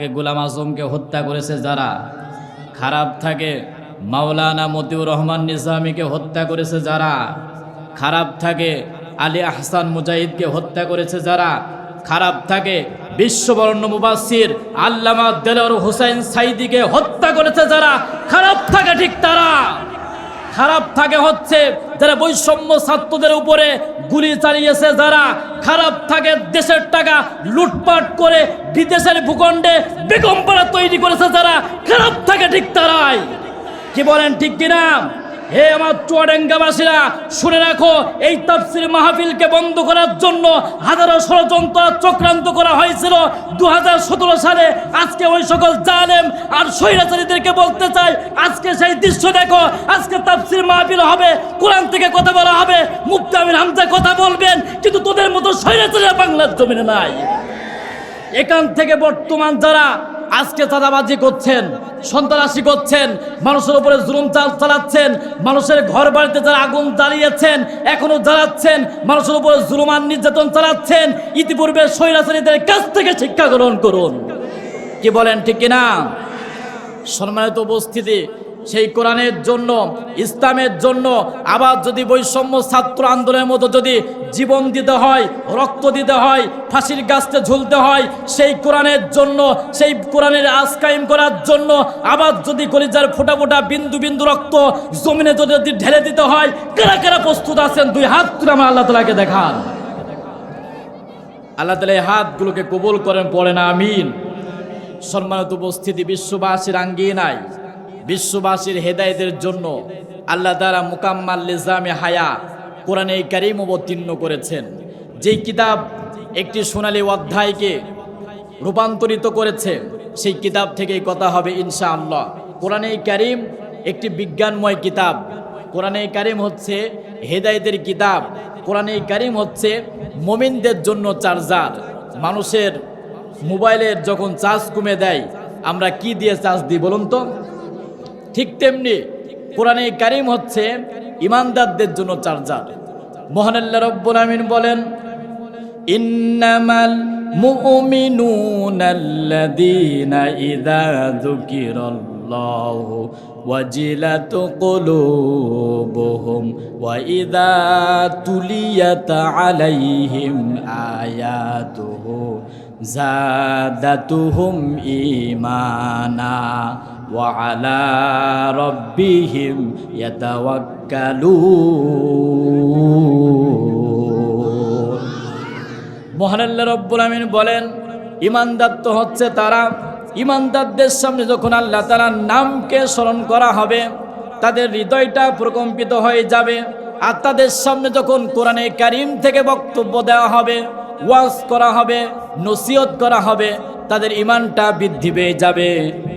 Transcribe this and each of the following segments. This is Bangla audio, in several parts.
গোলাম আজমকে হত্যা করেছে যারা? খারাপ থাকে। মাওলানা মতিউর রহমান নিজামীকে হত্যা করেছে যারা? খারাপ থাকে। আলী আহসান মুজাহিদকে হত্যা করেছে যারা? খারাপ থাকে। বিশ্ববর্ণ মুবাসির আল্লামা দেলর হুসাইন সাইদিকে হত্যা করেছে যারা? খারাপ থাকে ঠিক তারা। খারাপ থাকে হচ্ছে যারা বৈষম্য ছাত্রদের উপরে গুলি চালিয়েছে, যারা খারাপ থাকে দেশের টাকা লুটপাট করে বিদেশের ভূখণ্ডে বিকম্পনা তৈরি করেছে, যারা খারাপ থাকে ঠিক তারাই। কি বলেন ঠিক কিনা? হে আমার চুয়াডাঙ্গাবাসীরা, শুনে রাখো, এই তাফসির মাহফিলকে বন্ধ করার জন্য হাজারো ষড়যন্ত্র চক্রান্ত করা হয়েছিল। দু হাজার সতেরো সালে আজকে ওই সকল জালেম আর স্বৈরাচারীদেরকে বলতে চাই আজকে সেই দৃশ্য দেখো, আজকে তাফসির মাহফিল হবে, কোরআন থেকে কথা বলা হবে মুক্তি আমির হামজা কথা বলবেন, কিন্তু তোদের মতো স্বৈরাচারীরা বাংলার জমিনে নাই। এখান থেকে বর্তমান যারা আজকে চাঁদাবাজি করছেন, সন্ত্রাসী করছেন, মানুষের উপরে জুলুম চাল চালাচ্ছেন, মানুষের ঘর বাড়িতে যারা আগুন জ্বালিয়েছেন, এখনও জ্বালাচ্ছেন, মানুষের উপরে জুলুম আর নির্যাতন চালাচ্ছেন, ইতিপূর্বে স্বৈরাচারীদের কাছ থেকে শিক্ষা গ্রহণ করুন। কি বলেন ঠিক কিনা? সম্মানিত উপস্থিতি সেই কোরআনের জন্য, ইসলামের জন্য, আবার যদি বৈষম্য ছাত্র আন্দোলনের মতো যদি জীবন দিতে হয়, রক্ত দিতে হয়, ফাঁসির গাছতে ঝুলতে হয়, সেই কোরআনের জন্য, সেই কোরআনের আজকাইম করার জন্য, আবার যদি কলিজার ফোটা ফোটা বিন্দু বিন্দু রক্ত জমিনে যদি ঢেলে দিতে হয়, কারা কারা প্রস্তুত আছেন? দুই হাত তুলে আমার আল্লাহ তালাকে দেখান। আল্লাহ তালা এই হাতগুলোকে কবুল করেন পড়ে না আমিন। সম্মানিত উপস্থিতি, বিশ্ববাসীর আঙ্গিনায় বিশ্ববাসীর হেদায়েতের জন্য আল্লাহ তারা মুকাম্মাল লিজামে হায়া কোরআনে কারিম অবতীর্ণ করেছেন। যেই কিতাব একটি সোনালী অধ্যায়কে রূপান্তরিত করেছে, সেই কিতাব থেকেই কথা হবে ইনশাআল্লাহ। কোরআনে কারিম একটি বিজ্ঞানময় কিতাব। কোরআনে কারিম হচ্ছে হেদায়েতের কিতাব। কোরআনে কারিম হচ্ছে মমিনদের জন্য চার্জার। মানুষের মোবাইলের যখন চার্জ কমে দেয়, আমরা কি দিয়ে চার্জ দিই বলুন তো? ঠিক তেমনি কোরআনে কারিম হচ্ছে ইমানদারদের জন্য চার্জার। মোহানাল্লা রব্বুল আমিন বলেন, ইন্নামাল মুমিনুনাল্লাযীনা ইযা যুকিরাল্লাহু ওয়াজিলাত কুলুবুহুম ওয়া ইযা তুলিয়াত আলাইহিম আয়াতুহু, যাদাতুহুম ঈমানা। وعلى ربهم يتوكلون মহান আল্লাহ রব্বুল আমিন বলেন ইমানদার তো হচ্ছে তারা ইমানদারদের সামনে যখন আল্লাহ তালার নামকে স্মরণ করা হবে তাদের হৃদয়টা প্রকম্পিত হয়ে যাবে আর তাদের সামনে যখন কোরআনে কারিম থেকে বক্তব্য দেওয়া হবে ওয়াজ করা হবে নসিহত করা হবে তাদের ইমানটা বৃদ্ধি পেয়ে যাবে,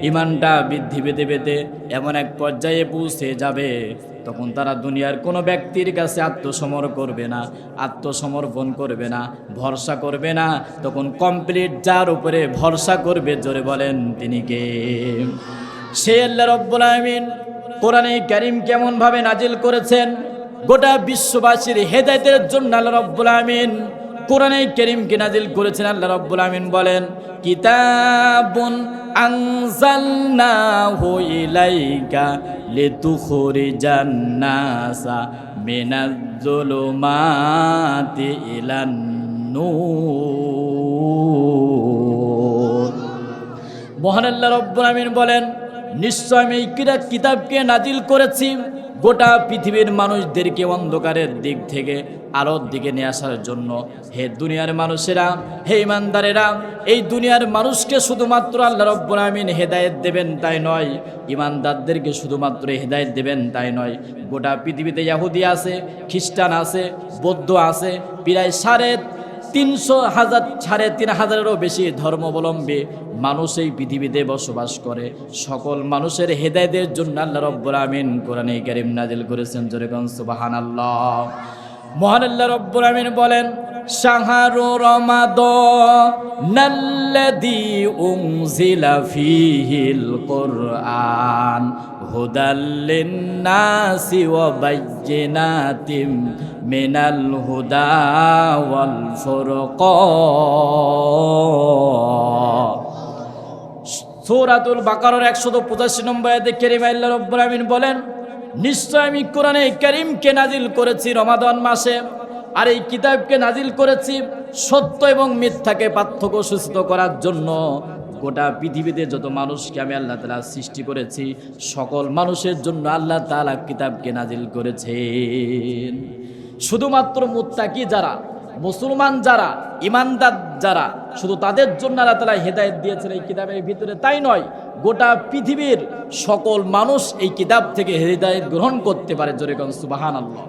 ইমানটা বৃদ্ধি পেতে পেতে এমন এক পর্যায়ে পৌঁছে যাবে। তখন তারা দুনিয়ার কোনো ব্যক্তির কাছে আত্মসমর করবে না, আত্মসমর্পণ করবে না, ভরসা করবে না। তখন কমপ্লিট যার উপরে ভরসা করবে, জোরে বলেন, তিনি কে? সে আল্লাহ রব্বুল আমিন কোরআনে কারিম কেমনভাবে নাজিল করেছেন, গোটা বিশ্ববাসীর হেদায়তের জন্য আল্লাহ রব্বুল আমিন কোরআনে করিমকে নাজিল করেছেন আল্লাহ রব্বুল আমিন বলেন, কিতাবুন আনজালনাহু ইলাইকা লিতুখরিজান নাসা মিনাজ যুলুমাতি ইলান নূর। মহান আল্লাহ রব্বুল আমিন বলেন, নিশ্চয় আমি কিতাবকে নাজিল করেছি গোটা পৃথিবীর মানুষদেরকে অন্ধকারের দিক থেকে আলোর দিকে নিয়ে আসার জন্য হে দুনিয়ার মানুষেরা, হে ইমানদারেরা, এই দুনিয়ার মানুষকে শুধুমাত্র আল্লাহ রব্বুল আমিন হেদায়েত দেবেন তাই নয়, ইমানদারদেরকে শুধুমাত্র হেদায়েত দেবেন তাই নয়, গোটা পৃথিবীতে ইয়াহুদি আছে, খ্রিস্টান আছে, বৌদ্ধ আছে, প্রায় সাড়ে তিনশো হাজার সাড়ে তিন হাজারেরও বেশি ধর্মাবলম্বী মানুষ এই পৃথিবীতে বসবাস করে। সকল মানুষের হেদায়তের জন্য আল্লাহ রব্বুল আমিন কোরআনে কারিম নাজিল করেছেন জোরেগন সুবাহান আল্লাহ মহান আল্লাহ রব্বুল আমিন বলেন, শাহারু রমাদ নাল্লাদি উমজিলা ফিহিল কোরআন হুদাল্লিন নাসি ওয়া বাইয়িনাতিম মিনাল হুদা ওয়াল ফুরকান সৌরাতুল বাকারের একশত পঁচাশি নম্বর আয়াতে কেরিমা আল্লাহ রব্বুল বলেন, নিশ্চয় আমি কোরআনে করিমকে নাজিল করেছি রমাদান মাসে, আর এই কিতাবকে নাজিল করেছি সত্য এবং মিথ্যাকে পার্থক্য সূচিত করার জন্য। গোটা পৃথিবীতে যত মানুষকে আমি আল্লাহ তালা সৃষ্টি করেছি, সকল মানুষের জন্য আল্লাহ তালা কিতাবকে নাজিল করেছেন। শুধুমাত্র মুত্তাকি যারা, মুসলমান যারা, ইমানদার যারা, শুধু তাদের জন্য আল্লাহ তালা হেদায়ত দিয়েছেন এই কিতাবের ভিতরে। তাই নয়, গোটা পৃথিবীর সকল মানুষ এই কিতাব থেকে হেদায়ত গ্রহণ করতে পারে জোরে সুবাহান আল্লাহ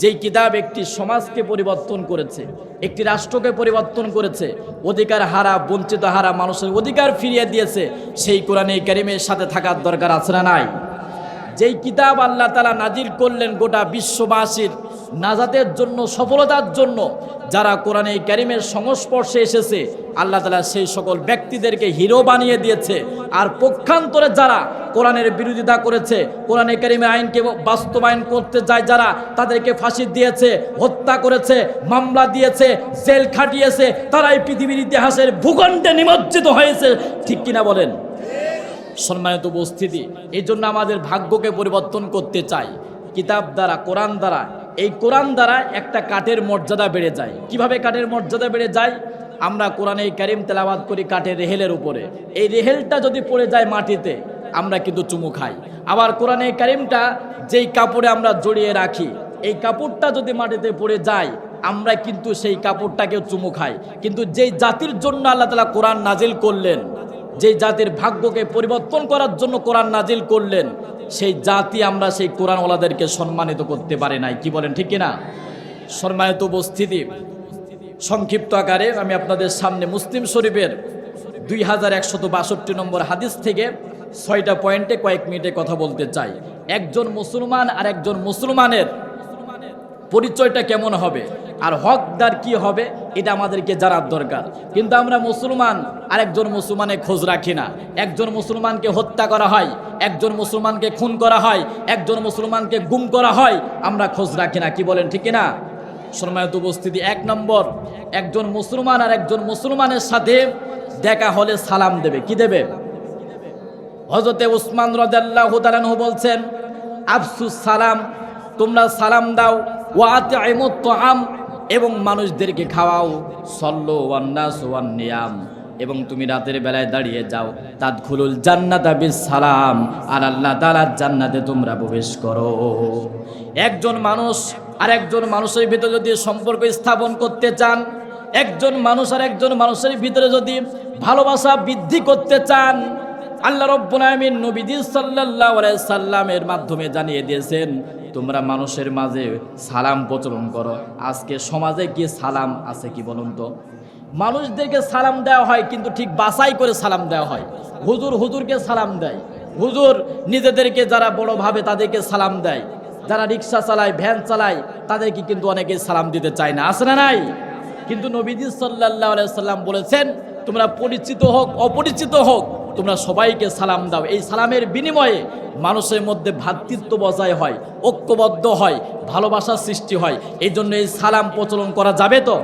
যেই কিতাব একটি সমাজকে পরিবর্তন করেছে, একটি রাষ্ট্রকে পরিবর্তন করেছে, অধিকার হারা, বঞ্চিত হারা, মানুষের অধিকার ফিরিয়ে দিয়েছে, সেই কোরআনে কারিমের সাথে থাকার দরকার আছে না নাই? যেই কিতাব আল্লাহ তালা নাজির করলেন গোটা বিশ্ববাসীর নাজাতের জন্য, সফলতার জন্য যারা কোরআনে ক্যারিমের সংস্পর্শে এসেছে, আল্লাহ তালা সেই সকল ব্যক্তিদেরকে হিরো বানিয়ে দিয়েছে। আর পক্ষান্তরে যারা কোরআনের বিরোধিতা করেছে, কোরআনে কারিমে আইনকে বাস্তবায়ন করতে যায়, যারা তাদেরকে ফাঁসি দিয়েছে, হত্যা করেছে, মামলা দিয়েছে, জেল খাটিয়েছে তারা এই পৃথিবীর ইতিহাসের ভূখণ্ডে নিমজ্জিত হয়েছে। ঠিক কিনা বলেন? সম্মানিত উপস্থিতি এই জন্য আমাদের ভাগ্যকে পরিবর্তন করতে চাই। কিতাব দ্বারা, কোরআন দ্বারা এই কোরআন দ্বারা একটা কাঠের মর্যাদা বেড়ে যায়। কীভাবে কাঠের মর্যাদা বেড়ে যায়? আমরা কোরআনে কারিম তেলাবাদ করি কাঠের রেহেলের উপরে। এই রেহেলটা যদি পড়ে যায় মাটিতে, আমরা কিন্তু চুমু খাই। আবার কোরআনে কারিমটা যেই কাপড়ে আমরা জড়িয়ে রাখি, এই কাপড়টা যদি মাটিতে পড়ে যায়, আমরা কিন্তু সেই কাপড়টাকেও চুমু খাই। কিন্তু যেই জাতির জন্য আল্লাহ তালা কোরআন নাজিল করলেন যে জাতির ভাগ্যকে পরিবর্তন করার জন্য কোরআন নাজিল করলেন, সেই জাতি আমরা সেই কোরআন ওলাদেরকে সম্মানিত করতে পারি নাই। কি বলেন, ঠিক কিনা? সম্মানিত উপস্থিতি, সংক্ষিপ্ত আকারে আমি আপনাদের সামনে মুসলিম শরীফের দুই হাজার একশত বাষট্টি নম্বর হাদিস থেকে ছয়টা পয়েন্টে কয়েক মিনিটে কথা বলতে চাই। একজন মুসলমান আর একজন মুসলমানের পরিচয়টা কেমন হবে? আর হকদার কি হবে, এটা আমাদেরকে জানার দরকার। কিন্তু আমরা মুসলমান আর একজন মুসলমানের খোঁজ রাখি না। একজন মুসলমানকে হত্যা করা হয়, একজন মুসলমানকে খুন করা হয়, একজন মুসলমানকে গুম করা হয়, আমরা খোঁজ রাখি না। কি বলেন, ঠিক না সম্মানিত উপস্থিতি, এক নম্বর, একজন মুসলমান আর একজন মুসলমানের সাথে দেখা হলে সালাম দেবে। কি দেবে? হজরতে উসমান তালানহু বলছেন, আফসুস সালাম, তোমরা সালাম দাও ওয়াতে আম এবং মানুষদেরকে খাওয়াও। সল্ল ওয়ান্নাস ওয়ান নিয়াম। এবং তুমি রাতের বেলায় দাঁড়িয়ে যাও। তাদ খুলুল জান্নাত বিস সালাম আর আল্লাহ তালার জান্নাতে তোমরা প্রবেশ করো। একজন মানুষ আর একজন মানুষের ভিতরে যদি সম্পর্ক স্থাপন করতে চান, একজন মানুষ আর একজন মানুষের ভিতরে যদি ভালোবাসা বৃদ্ধি করতে চান, আল্লাহ রব্বুল আমিন নবীজি সাল্লাল্লাহু আলাইহি সাল্লামের মাধ্যমে জানিয়ে দিয়েছেন তোমরা মানুষের মাঝে সালাম প্রচলন করো। আজকে সমাজে কি সালাম আছে কি বলুন তো? মানুষদেরকে সালাম দেওয়া হয়, কিন্তু ঠিক বাছাই করে সালাম দেওয়া হয়। হুজুর হুজুরকে সালাম দেয়। হুজুর নিজেদেরকে যারা বড় ভাবে তাদেরকে সালাম দেয়। যারা রিক্সা চালায়, ভ্যান চালায়, তাদেরকে কিন্তু অনেকে সালাম দিতে চায় না। আসে না নাই? কিন্তু নবীজি সাল্লাহ সাল্লাম বলেছেন, তোমরা পরিচিত হোক, অপরিচিত হোক তোমরা সবাইকে সালাম দাও। এই সালামের বিনিময়ে মানুষের মধ্যে ভ্রাতৃত্ব বজায় হয়, ঐক্যবদ্ধ হয় ভালোবাসার সৃষ্টি হয়। এই জন্য এই সালাম প্রচলন করা যাবে তো?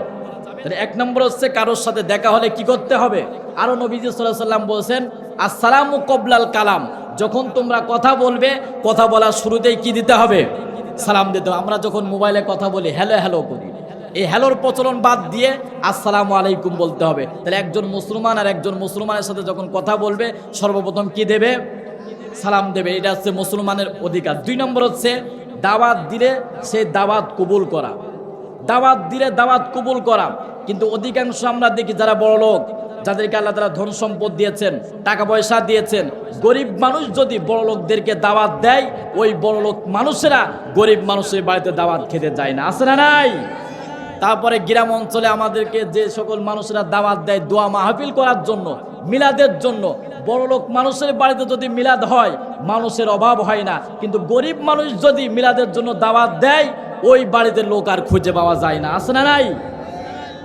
তাহলে এক নম্বর হচ্ছে কারোর সাথে দেখা হলে কি করতে হবে? আরও নবীজি সাল্লাহ সাল্লাম বলছেন, আসসালামু কবলাল কালাম। যখন তোমরা কথা বলবে, কথা বলার শুরুতেই কি দিতে হবে? সালাম দিতে আমরা যখন মোবাইলে কথা বলি, হ্যালো হ্যালো করি। এই হ্যালোর প্রচলন বাদ দিয়ে আসসালামু আলাইকুম বলতে হবে। তাহলে একজন মুসলমান আর একজন মুসলমানের সাথে যখন কথা বলবে, সর্বপ্রথম কি দেবে? সালাম দেবে। এটা হচ্ছে মুসলমানের অধিকার। দুই নম্বর হচ্ছে দাওয়াত দিলে সে দাওয়াত কবুল করা। দাওয়াত দিলে দাওয়াত কবুল করা। কিন্তু অধিকাংশ আমরা দেখি যারা বড় লোক, যাদেরকে আল্লাহ তারা ধন সম্পদ দিয়েছেন, টাকা পয়সা দিয়েছেন, গরিব মানুষ যদি বড় লোকদেরকে দাওয়াত দেয়, ওই বড় লোক মানুষেরা গরিব মানুষের বাড়িতে দাওয়াত খেতে যায় না। আসে না নাই? তারপরে গ্রাম অঞ্চলে আমাদেরকে যে সকল মানুষেরা দাওয়াত দেয় দোয়া মাহফিল করার জন্য, মিলাদের জন্য, বড় লোক মানুষের বাড়িতে যদি মিলাদ হয়, মানুষের অভাব হয় না। কিন্তু গরিব মানুষ যদি মিলাদের জন্য দাওয়াত দেয়, ওই বাড়িতে লোক আর খুঁজে পাওয়া যায় না। আসে না নাই?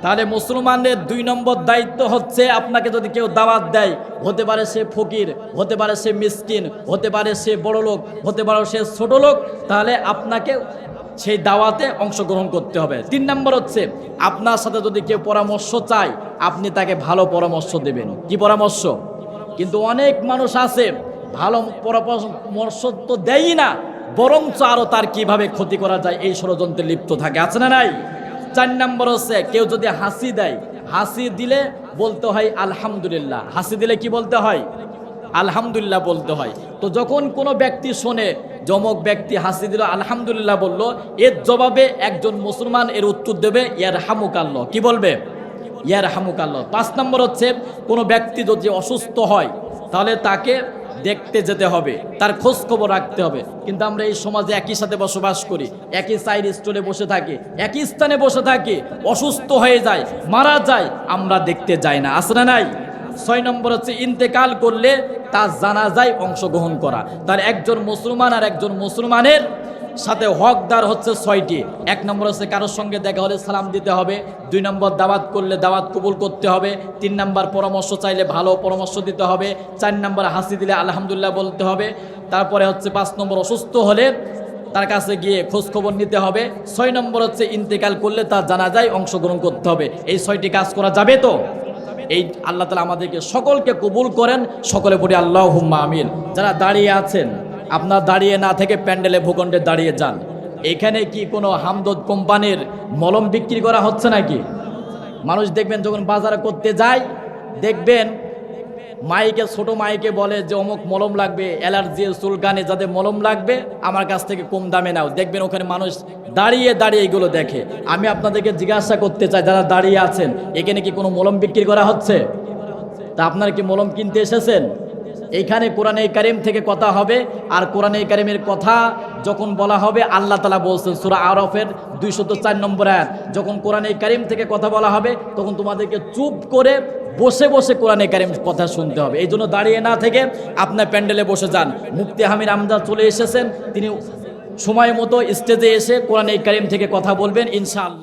তাহলে মুসলমানদের দুই নম্বর দায়িত্ব হচ্ছে আপনাকে যদি কেউ দাওয়াত দেয়, হতে পারে সে ফকির, হতে পারে সে মিসকিন, হতে পারে সে বড় লোক, হতে পারে সে ছোট লোক, তাহলে আপনাকে সেই দাওয়াতে অংশগ্রহণ করতে হবে। তিন নম্বর হচ্ছে, আপনার সাথে যদি কেউ পরামর্শ চায়, আপনি তাকে ভালো পরামর্শ দেবেন। কি পরামর্শ? কিন্তু অনেক মানুষ আছে, ভালো পরামর্শ তো দেয়ই না, বরঞ্চ আরও তার কীভাবে ক্ষতি করা যায় এই ষড়যন্ত্রে লিপ্ত থাকে। আছে না নাই? চার নম্বর হচ্ছে, কেউ যদি হাসি দেয়, হাসি দিলে বলতে হয় আলহামদুলিল্লাহ। হাসি দিলে কি বলতে হয়? আলহামদুলিল্লাহ বলতে হয়। তো যখন কোনো ব্যক্তি শোনে, যমক ব্যক্তি হাসি দিল, আলহামদুলিল্লাহ বলল, এর জবাবে একজন মুসলমান এর উত্তর দেবে ইয়ার হামুকাল্ল কি বলবে? ইয়ার হামুকাল্ল পাঁচ নম্বর হচ্ছে, কোনো ব্যক্তি যদি অসুস্থ হয়, তাহলে তাকে দেখতে যেতে হবে, তার খোঁজ খবর রাখতে হবে। কিন্তু আমরা এই সমাজে একই সাথে বসবাস করি, একই সাইড স্টোরে বসে থাকি, একই স্থানে বসে থাকি, অসুস্থ হয়ে যায়, মারা যায়, আমরা দেখতে যাই না আসলে নাই? ছয় নম্বর হচ্ছে ইন্তেকাল করলে তার জানাজায় অংশগ্রহণ করা। তার একজন মুসলমান আর একজন মুসলমানের সাথে হকদার হচ্ছে ছয়টি। এক নম্বর হচ্ছে কারোর সঙ্গে দেখা হলে সালাম দিতে হবে। দুই নম্বর দাওয়াত করলে দাওয়াত কবুল করতে হবে। তিন নম্বর পরামর্শ চাইলে ভালো পরামর্শ দিতে হবে। চার নম্বর হাসি দিলে আলহামদুলিল্লাহ বলতে হবে। তারপরে হচ্ছে পাঁচ নম্বর অসুস্থ হলে তার কাছে গিয়ে খোঁজ খবর নিতে হবে। ছয় নম্বর হচ্ছে ইন্তেকাল করলে তার জানাজায় অংশগ্রহণ করতে হবে। এই ছয়টি কাজ করা যাবে তো? এই আল্লাহ তালা আমাদেরকে সকলকে কবুল করেন, সকলে পড়ি আল্লাহ হুম্মা আমিন। যারা দাঁড়িয়ে আছেন, আপনার দাঁড়িয়ে না থেকে প্যান্ডেলে ভূখণ্ডে দাঁড়িয়ে যান। এখানে কি কোনো হামদদ কোম্পানির মলম বিক্রি করা হচ্ছে নাকি? মানুষ দেখবেন যখন বাজার করতে যায়, দেখবেন মাইকে, ছোট মাইকে বলে যে, অমুক মলম লাগবে, অ্যালার্জি চুলকানে, যাদের মলম লাগবে, আমার কাছ থেকে কম দামে নাও। দেখবেন ওখানে মানুষ দাঁড়িয়ে দাঁড়িয়ে এগুলো দেখে। আমি আপনাদেরকে জিজ্ঞাসা করতে চাই, যারা দাঁড়িয়ে আছেন, এখানে কি কোনো মলম বিক্রি করা হচ্ছে? তা আপনারা কি মলম কিনতে এসেছেন? এইখানে কোরআনে কারিম থেকে কথা হবে, আর কোরআনে কারিমের কথা যখন বলা হবে, আল্লাহ তালা বলছেন, সুরা আরফের দুইশত চার নম্বর আয়াত, যখন কোরআনে কারিম থেকে কথা বলা হবে, তখন তোমাদেরকে চুপ করে বসে বসে কোরআনে কারিম কথা শুনতে হবে। এই জন্য দাঁড়িয়ে না থেকে আপনার প্যান্ডেলে বসে যান। মুফতি হামিদ আমদাদ চলে এসেছেন। তিনি সময় মতো স্টেজে এসে কোরআনে কারিম থেকে কথা বলবেন, ইনশাআল্লাহ।